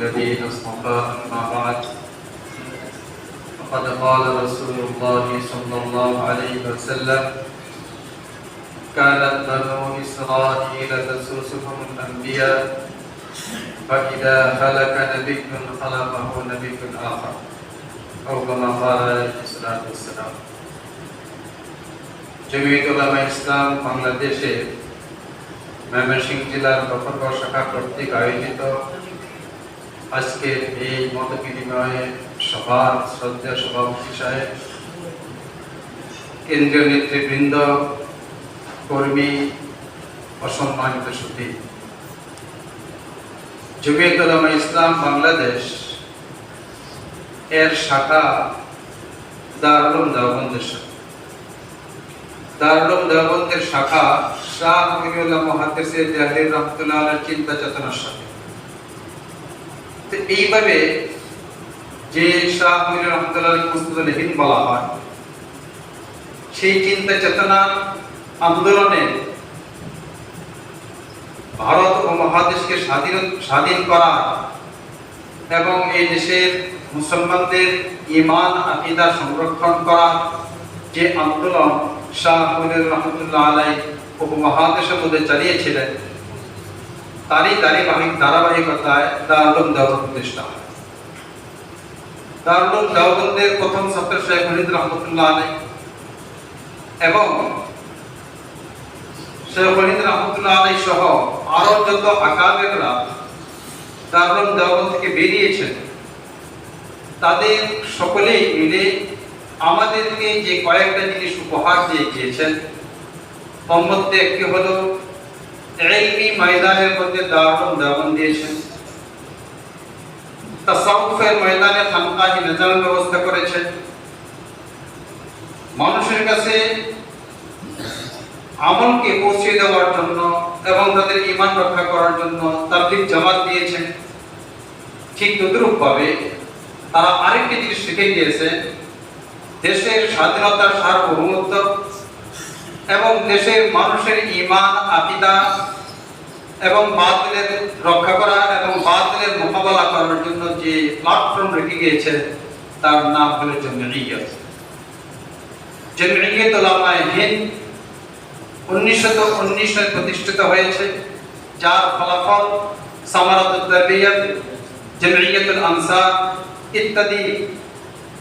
الذين اصطفى أما بعد فقد قال رسول الله صلى الله عليه وسلم كانت بنو إسرائيل تسوسهم الأنبياء فإذا هلك نبي خلفه نبي آخر أو كما قال عليه الصلاة والسلام জমিয়ত উলামা ইসলাম বাংলাদেশে ময়মনসিংহ জেলার বখরগড় শাখা কর্তৃক আয়োজিত আজকের এই মত বিনিময়ে সভার শ্রদ্ধা সভাপতি সাহেব, কেন্দ্রীয় নেতৃবৃন্দ, কর্মী, অসম্মানিত জমিয়ত ইসলাম বাংলাদেশ এর শাখা দারুল দেওবন্দের শাখা। দারুল দেওবন্দের শাখা শাহ মহিউল্লাহ মহাদেশে জাহির রহমতুল্লাহ চিন্তা চেতনার সাথে এইভাবে যে শাহ মহিউল্লাহ রহমতুল্লাহ মুস্তাদহিন বলা হয়, সেই চিন্তা চেতনা আন্দোলনে ভারত ও মহাদেশকে স্বাধীন স্বাধীন করা এবং এই দেশের মুসলমানদের ইমান আকিদা সংরক্ষণ করা, যে আন্দোলন শাহ মুনির রহমতুল্লাহ আলাই উপমহাদেশের মধ্যে চালিয়েছিলেন তারই ধারাবাহিক ধারাবাহিকতায় দারুল প্রতিষ্ঠা হয়। প্রথম ছাত্র রহমতুল্লাহ আলাই এবং শেখ মুনিদ রহমতুল্লাহ আলাই সহ যত দেওবন্দ থেকে বেরিয়েছেন, তাদের সকলেই মিলে আমাদেরকে যে কয়েকটা জিনিস উপহার দিয়ে গিয়েছেন একটি হলো এলমি ময়দানের মধ্যে দারুল দেওবন দিয়েছেন তাসাউফের ময়দানে খানকাহি নিজাম ব্যবস্থা করেছেন মানুষের কাছে আমলকে পৌঁছে দেওয়ার জন্য এবং তাদের ইমান রক্ষা করার জন্য তাবলিগ জামাত দিয়েছেন ঠিক তদ্রুপ ভাবে তারা আরেকটি জিনিস শিখে গিয়েছে, দেশের স্বাধীনতার সার্বভৌমত্ব এবং দেশের মানুষের ইমান আকিদা এবং বাতিলের রক্ষা করা এবং বাতিলের মোকাবেলা করার জন্য যে প্ল্যাটফর্ম রেখে গিয়েছে তার নাম হলো জমিয়ত। জমিয়ত উলামায়ে হিন্দ উনিশশো উনিশ প্রতিষ্ঠিত হয়েছে, যার ফলাফল সামারাতুত তারবিয়ত, জমিয়তুল আনসার ইত্যাদি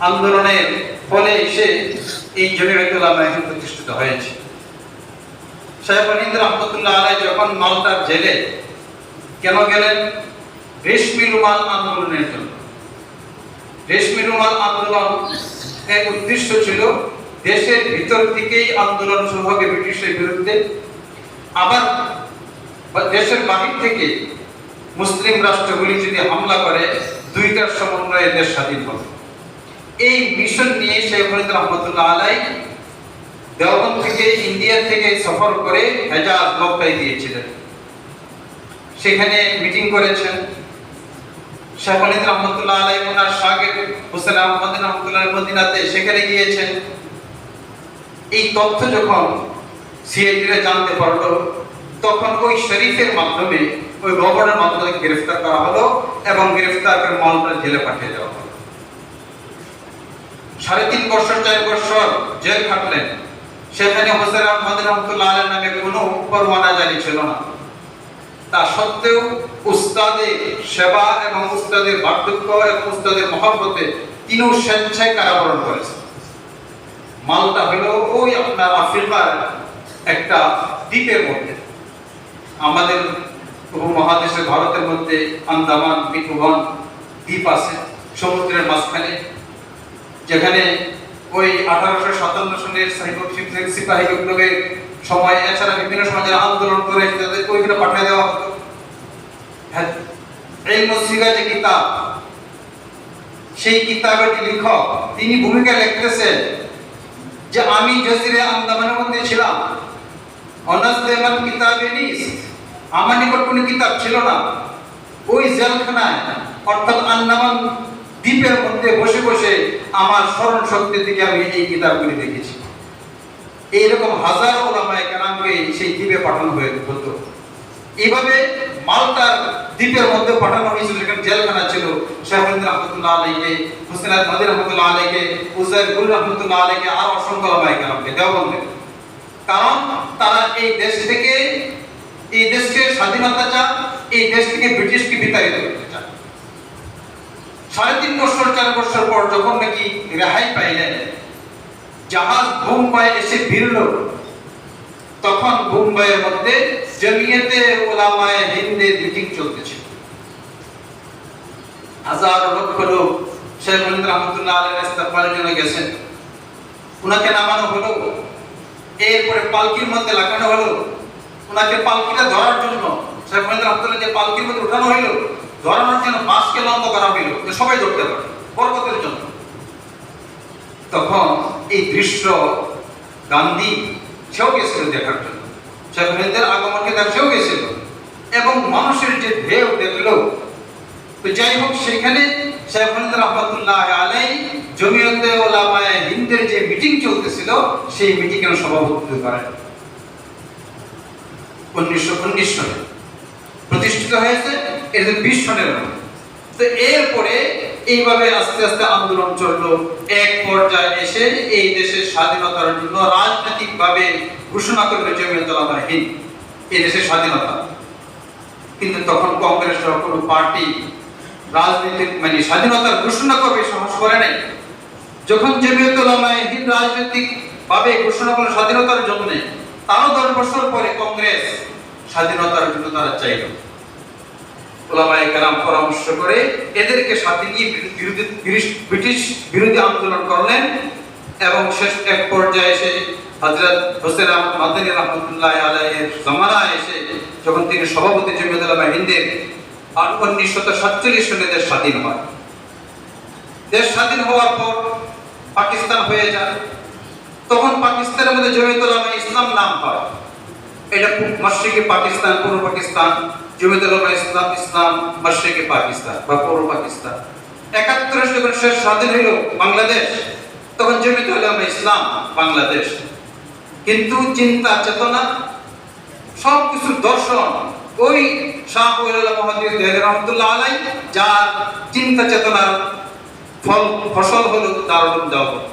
আন্দোলনের ফলে এসে এই জমিয়তুল উলামা এখন প্রতিষ্ঠিত হয়েছে। শেখ অনিন্দ রহমতুল্লাহ আলাই যখন মালটার জেলে কেন গেলেন? রেশমি রুমাল আন্দোলনের জন্য। আন্দোলন উদ্দেশ্য ছিল দেশের ভিতর থেকেই আন্দোলন শুরু হবে ব্রিটিশের বিরুদ্ধে। আবার দেশের বাহির থেকে মুসলিম রাষ্ট্রগুলি যদি হামলা করে, দুইটার সমন্বয়ে দেশ স্বাধীন হবে। এই মিশন নিয়ে শেখ রহমতুল্লাহ আলাই দেওবন্দ থেকে ইন্ডিয়া থেকে সফর করে হেজাজ মক্কায় সেখানে মিটিং করেছেন। রহমতুল্লাহ আলাই ওনার হোসেন আহমদ রহমতুল্লাহ মদিনাতে সেখানে গিয়েছেন। এই তথ্য যখন জানতে পারল, তখন ওই শরীফের মাধ্যমে, ওই গভর্নর মাধ্যমে গ্রেফতার করা হলো এবং গ্রেফতার করে মালটা জেলে পাঠিয়ে দেওয়া হলো। সাড়ে তিন বছর, চার বছর জেল খাটলেন। সেখানে হোসেন আহমদ রহমতুল্লাহ আলের নামে কোনো পরোয়ানা জারি ছিল না। তা সত্ত্বেও উস্তাদের সেবা এবং উস্তাদের বার্ধক্য এবং উস্তাদের মহব্বতে তিনিও স্বেচ্ছায় কারাবরণ করেছেন মালটা হলো ওই আপনার আফ্রিকার একটা দ্বীপের মধ্যে। আমাদের উপমহাদেশের ভারতের মধ্যে আন্দামান নিকোবর দ্বীপ আছে, সমুদ্রের মাঝখানে, যেখানে ওই আঠারোশো সাতান্ন সনের সিপাহী বিপ্লবের সময় এছাড়া বিভিন্ন সময় যারা আন্দোলন করে তাদেরকে ওইখানে পাঠিয়ে দেওয়া হতো। হ্যাঁ, এই মসজিদা যে কিতাব সেই কিতাবের লেখক তিনি ভূমিকা লিখতেছেন যে আমি জজিরে আন্দামানের মধ্যে ছিলাম। অনাস্তেমান কিতাবে নিস আমার নিকট কোনো কিতাব ছিল না। ওই জেলখানায় অর্থাৎ আন্দামান দ্বীপের মধ্যে বসে বসে আমার স্মরণ শক্তির দিকে আমি এই কিতাবগুলি দেখেছি। এইরকম হাজার ওলামায় কেরামকে সেই দ্বীপে পাঠানো হয়ে হতো। এইভাবে মালটার দ্বীপের মধ্যে পাঠানো হয়েছিল। যেখানে জেলখানা ছিল শেখুদ্দিন রহমতুল্লাহ আলীকে হুসেন আহমদ রহমতুল্লাহ আলীকে উজাইর গুল রহমতুল্লাহ আলীকে আর অসংখ্য লামাই কালামকে দেওবন্দে কারণ তারা এই দেশ থেকে এই দেশকে স্বাধীনতা চান, এই দেশ থেকে ব্রিটিশকে বিতাড়িত। সাড়ে তিন বছর, চার বছর পর যখন নাকি রেহাই পাইলেন, জাহাজ বোম্বাই এসে ভিড়ল। তখন বোম্বাইয়ের মধ্যে জমিয়তে ওলামায়ে হিন্দের মিটিং চলতেছিল। হাজার লক্ষ লোক, শেখ মুজিব রহমতুল্লাহ আলাইহির ইস্তেকবালের জন্য গেছেন। উনাকে নামানো হলো। এরপরে পালকির মধ্যে লাগানো হলো। উনাকে পালকিটা ধরার জন্য, শেখ মুজিব রহমতুল্লাহ যে পালকির মধ্যে উঠানো হইল। ধরানোর জন্য বাঁশকে লম্ব করা হইল সবাই ধরতে পারে, পর্বতের জন্য। তখন এই দৃশ্য গান্ধী সেও গেছিল দেখার জন্য। শেখ আগমনকে তার গেছিল। এবং মানুষের যে ঢেউ দেখল, তো যাই হোক, সেখানে শেখ মুজিব রহমতুল্লাহ আলাই জমিয়তে ওলামায়ে হিন্দের যে মিটিং চলতেছিল, সেই মিটিং এর সভাপতিত্ব করেন। উনিশশো উনিশ সালে প্রতিষ্ঠিত হয়েছে। এটা বিশ সনের তো এরপরে এইভাবে আস্তে আস্তে আন্দোলন চলল। এক পর্যায়ে এসে এই দেশের স্বাধীনতার জন্য রাজনৈতিকভাবে ঘোষণা করবে জমিয়ত ওলামায়ে হিন্দ। এই দেশের স্বাধীনতা। কিন্তু তখন কংগ্রেস কোনো পার্টি রাজনৈতিক মানে স্বাধীনতার ঘোষণা করবে সাহস করে নাই। যখন জমিয়ত উলামায়ে হিন্দ রাজনৈতিক ভাবে ঘোষণা করল স্বাধীনতার জন্য, তারও দশ বছর পরে কংগ্রেস স্বাধীনতার জন্য তারা চাইল। ওলামায়ে কেরাম পরামর্শ করে এদেরকে সাথে নিয়ে ব্রিটিশ বিরোধী আন্দোলন করলেন এবং শেষ এক পর্যায়ে এসে হযরত হোসেন মাদানী রহমতুল্লাহ আলাইহির জামানায় এসে যখন তিনি সভাপতি জমিয়ত উলামায়ে হিন্দের আর উনিশশো সাতচল্লিশ সালে দেশ স্বাধীন হয়। দেশ স্বাধীন হওয়ার পর পাকিস্তান হয়ে যায়। তখন পাকিস্তানের মধ্যে জমিয়ত ইসলাম নাম হয়। এটা মশরিকে পাকিস্তান, পূর্ব পাকিস্তান জমিয়ত উলামায়ে ইসলাম ইসলাম মশরিকে পাকিস্তান বা পূর্ব পাকিস্তান। একাত্তরে যখন শেষ স্বাধীন হইল বাংলাদেশ। তখন জমিয়ত উলামায়ে ইসলাম, বাংলাদেশ। কিন্তু চিন্তা, চেতনা সব দর্শন ওই শাহ রহমতুল্লাহ আলাই, যার চিন্তা, চেতনার ফল, ফসল হলো দারুল দাওয়াত।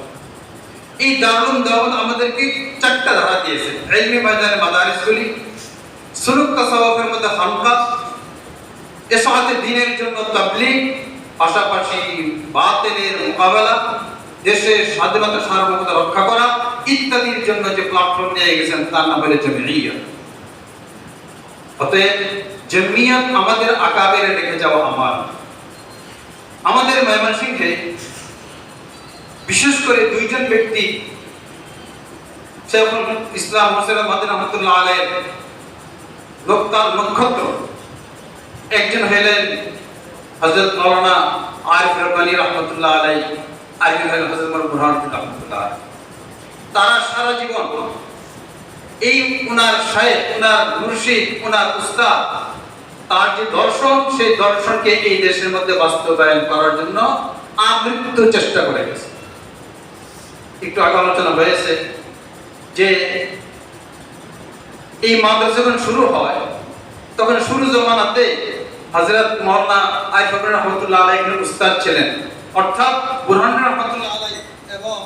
এই দারুল দাওয়াত আমাদেরকে চারটা ধারা দিয়েছে। ইলমি ময়দানে মাদারিসগুলি সুলুক তাসাওয়াফের মধ্যে খানকা এসাহাতে দিনের জন্য তাবলীগ, পাশাপাশি বাতিলের মোকাবেলা দেশের স্বাধীনতা সার্বভৌমতা রক্ষা করা ইত্যাদির জন্য যে প্ল্যাটফর্ম নিয়ে গেছেন, তার নাম হলো জমিয়ত অতএব জমিয়ত আমাদের আকাবের রেখে যাওয়া আমার। আমাদের ময়মনসিংহে বিশেষ করে দুইজন ব্যক্তি, শেখুল ইসলাম হোসেন মাদিন রহমতুল্লাহ আলের লোকতার নক্ষত্র। একজন হলেন হজরত মৌলানা আরিফ রব্বানি রহমতুল্লাহ আলাই আরিফ হলেন হজরত বুরহান রহমতুল্লাহ তারা সারা জীবন এই উনার শায়েখ, উনার মুর্শিদ, উনার উস্তাদ, তার যে দর্শন, সেই দর্শনকে এই দেশের মধ্যে বাস্তবায়ন করার জন্য আমৃত্যু চেষ্টা করে গেছে। একটু আগে আলোচনা হয়েছে যে এই মাদ্রাসা যখন শুরু হয়, তখন শুরু জমানাতে হযরত মাওলানা আরিফ রহমতুল্লাহ আলাইহির উস্তাদ ছিলেন। অর্থাৎ বুরহান রহমতুল্লাহ আলাইহি এবং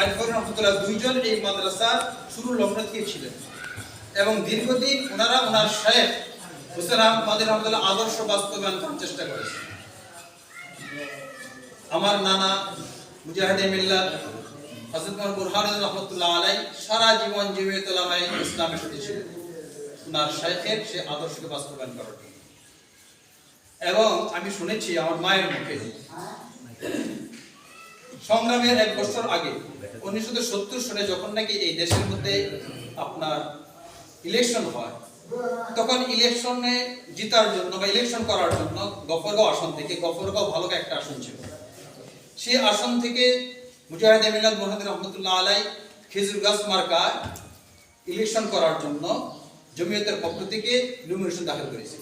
আরিফ রহমতুল্লাহ দুইজন এই মাদ্রাসার শুরু লগ্ন থেকে ছিলেন। এবং দীর্ঘদিন ওনারা ওনার শেখ হোসেন আহমদ রহমতুল্লাহ আদর্শ বাস্তবায়ন করার চেষ্টা করেছেন। আমার নানা মুজাহিদ মিল্লাত হযরত মোহাম্মদ বুরহান রহমতুল্লাহ আলাই সারা জীবন জীবিত উলামায়ে ইসলামের সাথে ছিলেন। ওনার শেখের সে আদর্শকে বাস্তবায়ন করার এবং আমি শুনেছি আমার মায়ের মুখে। সংগ্রামের এক বছর আগে, উনিশশো সত্তর সালে যখন নাকি এই দেশের মধ্যে আপনার ইলেকশন হয়, তখন ইলেকশনে জিতার জন্য বা ইলেকশন করার জন্য গফরগাঁও আসন থেকে গফরগাঁও ভালো একটা আসন ছিল। সেই আসন থেকে মুজাহিদ মিলাদ মোহাম্মদ রহমতুল্লাহ আলাই খেজুর গাছ মার্কায় ইলেকশন করার জন্য জমিয়তের পক্ষ থেকে নমিনেশন দাখিল করেছে।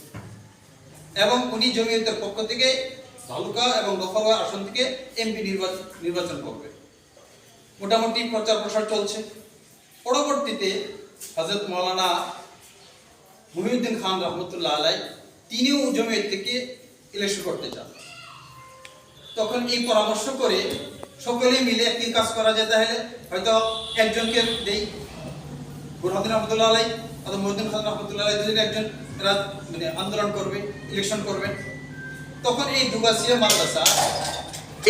এবং উনি জমিয়তের পক্ষ থেকে ভালুকা এবং গফরগাঁও আসন থেকে এমপি নির্বাচন নির্বাচন করবে। মোটামুটি প্রচার প্রসার চলছে। পরবর্তীতে হজরত মৌলানা মুহিউদ্দিন খান রহমতুল্লাহ আলাই তিনিও জমিয়ত থেকে ইলেকশন করতে চান তখন এই পরামর্শ করে সকলে মিলে একটি কাজ করা যায় তাহলে। হয়তো একজনকে দেই। বুরহাদিন রহমতুল্লাহ আলাই অথবা মহিউদ্দিন খান রহমতুল্লাহ আলাই দুজন একজন এরা মানে আন্দোলন করবে ইলেকশন করবেন তখন এই দুগাছিয়া মাদ্রাসা,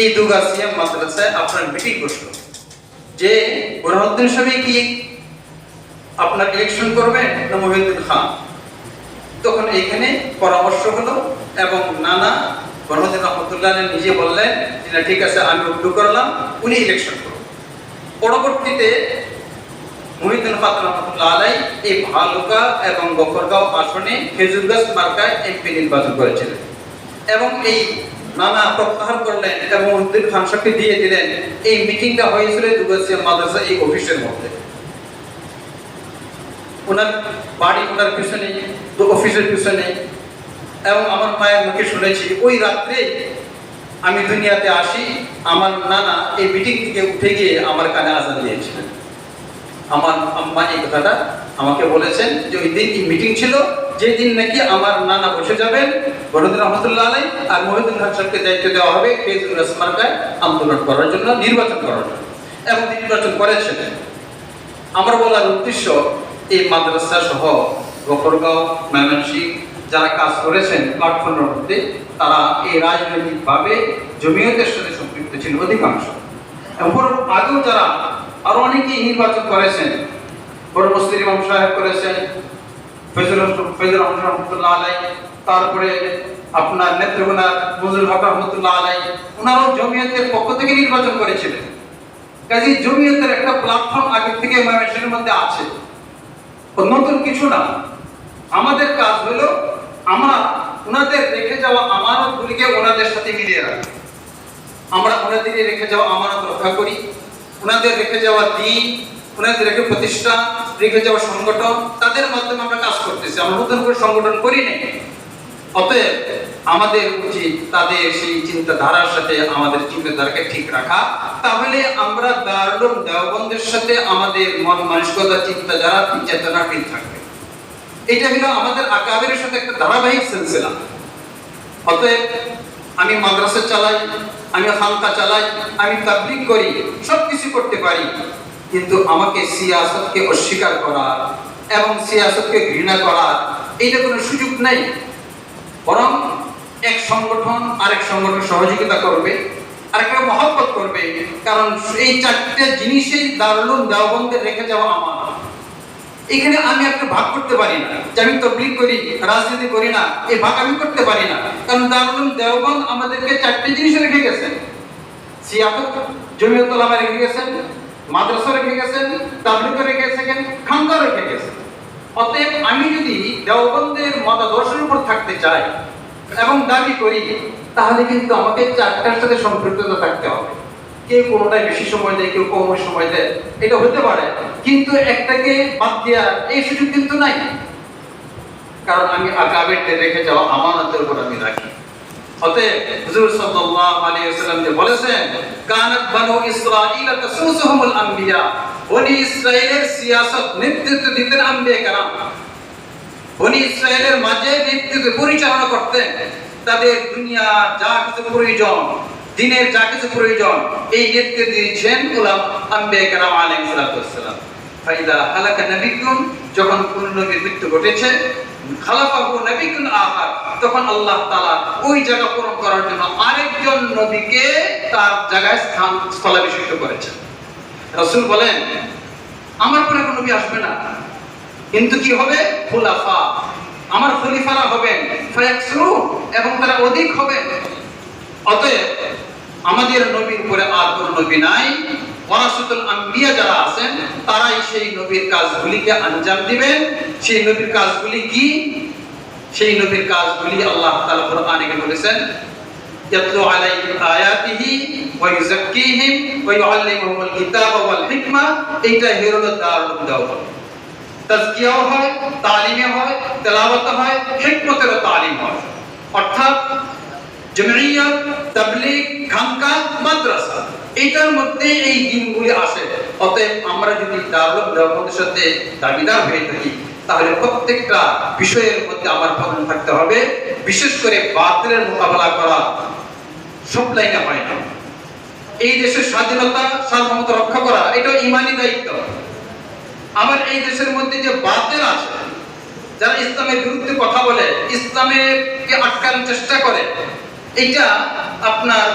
এই দুগাছিয়া মাদ্রাসায় আপনার মিটিং বসল। যে বুরহানুদ্দিন সাহেব কি আপনার ইলেকশন করবেন না মহিউদ্দিন খান? তখন এইখানে পরামর্শ হলো এবং নানা বরহদ্দিন রহমতুল্লাহ নিজে বললেন যে ঠিক আছে, আমি উদ্যোগ করলাম, উনি ইলেকশন করুন। পরবর্তীতে মহিউদ্দিন খান রহমতুল্লাহ আলাই এই ভালুকা এবং গফরগাঁও আসনে খেজুরগাছ মার্কায় এমপি নির্বাচন করেছিলেন এবং এই নানা প্রত্যাহার করলেন এবং উদ্দিন খান দিয়ে দিলেন। এই মিটিংটা হয়েছিল দুগাছিয়া মাদ্রাসা এই অফিসের মধ্যে। ওনার বাড়ি ওনার পিছনে, অফিসের পিছনে এবং আমার মায়ের মুখে শুনেছি, ওই রাত্রে আমি দুনিয়াতে আসি, আমার নানা এই মিটিং থেকে উঠে গিয়ে আমার কানে আজান দিয়েছিলেন। আমার আম্মা এই কথাটা আমাকে বলেছেন যে, ওই দিন মিটিং ছিল, যেদিন নাকি আমার নানা বসে যাবেন বরুদ্দিন রহমতুল্লাহ আলাই আর মহিউদ্দিন খান সাহেবকে দায়িত্ব দেওয়া হবে ফেজুল রসমার্কায় আন্দোলন করার জন্য, নির্বাচন করার জন্য। এবং তিনি নির্বাচন করেছিলেন আমার বলার উদ্দেশ্য, এই মাদ্রাসা সহ গোপরগাঁও ময়মনসিংহ যারা কাজ করেছেন প্ল্যাটফর্মের মধ্যে, তারা এই রাজনৈতিকভাবে জমিয়তের সাথে সম্পৃক্ত ছিল অধিকাংশ। আগেও যারা আরও অনেকেই নির্বাচন করেছেন মসজিদ ইমাম সাহেব করেছেন ফজল ফজল রহমতুল্লাহ আলাই তারপরে আপনার নেত্রকোনা মজুল হক রহমতুল্লাহ আলাই ওনারাও জমিয়তের পক্ষ থেকে নির্বাচন করেছিলেন। কাজে জমিয়তের একটা প্ল্যাটফর্ম আগে থেকে মধ্যে আছে। নতুন কিছু না। আমাদের কাজ হলো আমরা ওনাদের রেখে যাওয়া আমানতগুলিকে ওনাদের সাথে মিলিয়ে রাখি। আমরা ওনাদের রেখে যাওয়া আমানত রক্ষা করি, ওনাদের রেখে যাওয়া দিন, ওনাদের রেখে প্রতিষ্ঠান, রেখে যাওয়া সংগঠন, তাদের মাধ্যমে আমরা কাজ করতেছি। আমরা নতুন করে সংগঠন করি নাই। অতএব আমাদের উচিত তাদের সেই চিন্তাধারার সাথে আমাদের চিন্তাধারাকে ঠিক রাখা। তাহলে আমরা দারুল দেওবন্দের সাথে আমাদের মন মানসিকতা চিন্তাধারা চেতনা ঠিক থাকবে। এটা হলো আমাদের আকাবের সাথে একটা ধারাবাহিক সিলসিলা। অতএব আমি মাদ্রাসা চালাই, আমি হালকা চালাই, আমি তাবলিগ করি সব কিছু করতে পারি, কিন্তু আমাকে সিয়াসতকে অস্বীকার করা এবং সিয়াসতকে ঘৃণা করা, এইটা কোনো সুযোগ নেই। বরং এক সংগঠন আরেক সংগঠন সহযোগিতা করবে আরেকটা মহব্বত করবে, কারণ এই চারটে জিনিসেই দারুল দেওবন্দে রেখে যাওয়া আমার। এখানে আমি একটা ভাগ করতে পারি না। যে আমি তবলিগ করি, রাজনীতি করি না, এই ভাগ আমি করতে পারি না। কারণ দারুল দেওবন্দ আমাদেরকে চারটে জিনিস রেখে গেছেন। ওলামা রেখে গেছেন, মাদ্রাসা রেখে গেছেন, তাবলিগ রেখে গেছেন, খানকা রেখে গেছেন। অতএব আমি যদি দেওবন্দের মতাদর্শের উপর থাকতে চাই এবং দাবি করি, তাহলে কিন্তু আমাকে চারটার সাথে সম্পৃক্ততা থাকতে হবে। কেউ কোনোটায় বেশি সময় দেয়, কেউ কম সময় দেয়, এটা হতে পারে। কিন্তু একটাকে বাদ দেওয়ার এই সুযোগ কিন্তু নাই। কারণ আমি আকাবেরদের রেখে যাওয়া আমানতের উপর আমি রাখি। অতএব হুজুর সাল্লাল্লাহু আলাইহি ওয়াসাল্লাম যে বলেছেন, কানাত বানু ইসরাঈল তাসুসুহুমুল আম্বিয়া। বনি ইসরাইলের সিয়াসত নেতৃত্ব দিতেন আম্বিয়া কারাম। বনি ইসরায়েলের মাঝে নেতৃত্ব পরিচালনা করতেন। তাদের দুনিয়া যা কিছু প্রয়োজন, দিনের যা কিছু প্রয়োজন, এই নেতৃত্ব দিয়েছেন উলাম আম্বিয়া কারাম আলাইহিস ওয়াসসালাম ফাইদা হালাকা নবিয়্যুন, যখন কোন নবীর মৃত্যু ঘটেছে, খালাফাহু আখার তখন আল্লাহ তাআলা ওই জায়গা পূরণ করার জন্য আরেকজন নবীকে তার জায়গায় স্থান, স্থলাভিষিক্ত করেছেন। রাসূল বলেন, আমার পরে কোনো নবী আসবে না। কিন্তু কি হবে? খুলাফা। আমার খলিফারা হবেন, ফায়াকসুরু, এবং তারা অধিক হবেন। অতএব আমাদের নবীর পরে আর কোনো নবী নাই। ওয়ারাসাতুল আম্বিয়া যারা আছেন, তারাই সেই নবীর কাজগুলিকে আঞ্জাম দিবেন। সেই নবীর কাজগুলি কি? সেই নবীর কাজগুলি আল্লাহ তাআলা কোরআনে বলেছেন? ইয়াতলু আলাইহিম আয়াতিহি ওয়া ইউযাক্কিহিম ওয়া ইউআল্লিমুহুমুল কিতাবা ওয়াল হিকমা। এইটা হলো দারুল দাওয়া তাজকিয়াও হয়, তালিমে হয়, তেলাওয়াত হয় হিকমতেরও তালিম হয়। অর্থাৎ জমিয়ত তাবলিগ খানকা মাদ্রাসা। এইটার মধ্যে এই দিনগুলি আসে। অতএব আমরা যদি দারুল দেওবন্দের সাথে দাবিদার হয়ে থাকি, তাহলে প্রত্যেকটা বিষয়ের মধ্যে আমার পতন থাকতে হবে। বিশেষ করে বাতিলের মোকাবেলা করা সব লাইনে হয় না। এই দেশের স্বাধীনতা, সার্বভৌমত্ব রক্ষা করা, এটা ইমানি দায়িত্ব। আমার এই দেশের মধ্যে যে বাতিল আছে, যারা ইসলামের বিরুদ্ধে কথা বলে ইসলামের আটকানোর চেষ্টা করে এটা আপনার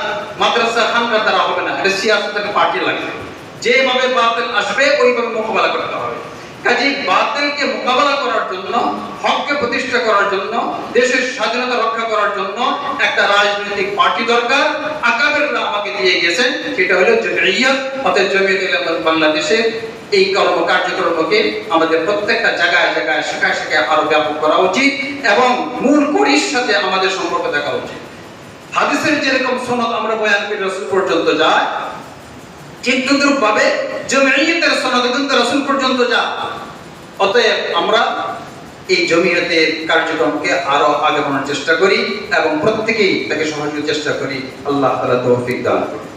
মাদ্রাসা খানকার দ্বারা হবে না, এটা সিয়াসতের পার্টি লাগবে যেভাবে বাতিল আসবে, ওইভাবে মোকাবেলা করতে হবে। কাজে বাতিলকে মোকাবেলা করার জন্য, হককে প্রতিষ্ঠা করার জন্য, দেশের স্বাধীনতা রক্ষা করার জন্য একটা রাজনৈতিক পার্টি দরকার। আকাবেররা আমাকে দিয়ে গেছেন, সেটা হলো জমিয়ত, অর্থাৎ জমিয়ত উলামা বাংলাদেশের এই কর্ম কার্যক্রমকে আমাদের প্রত্যেকটা জায়গায় জায়গায় শাখায় শাখায় আরও ব্যাপক করা উচিত এবং মূল কড়ির সাথে আমাদের সম্পর্ক দেখা উচিত। হাদিসের যেরকম সনদ আমরা বয়ান করি, রসুল পর্যন্ত যায়। ঠিক তদ্রুপ ভাবে জমিয়তের সনদ কিন্তু রসুল পর্যন্ত যা অতএব আমরা এই জমিয়তের কার্যক্রমকে আরও আগে বাড়ানোর চেষ্টা করি এবং প্রত্যেকেই তাকে সহযোগিতার চেষ্টা করি। আল্লাহ তালা তৌফিক দান করুন।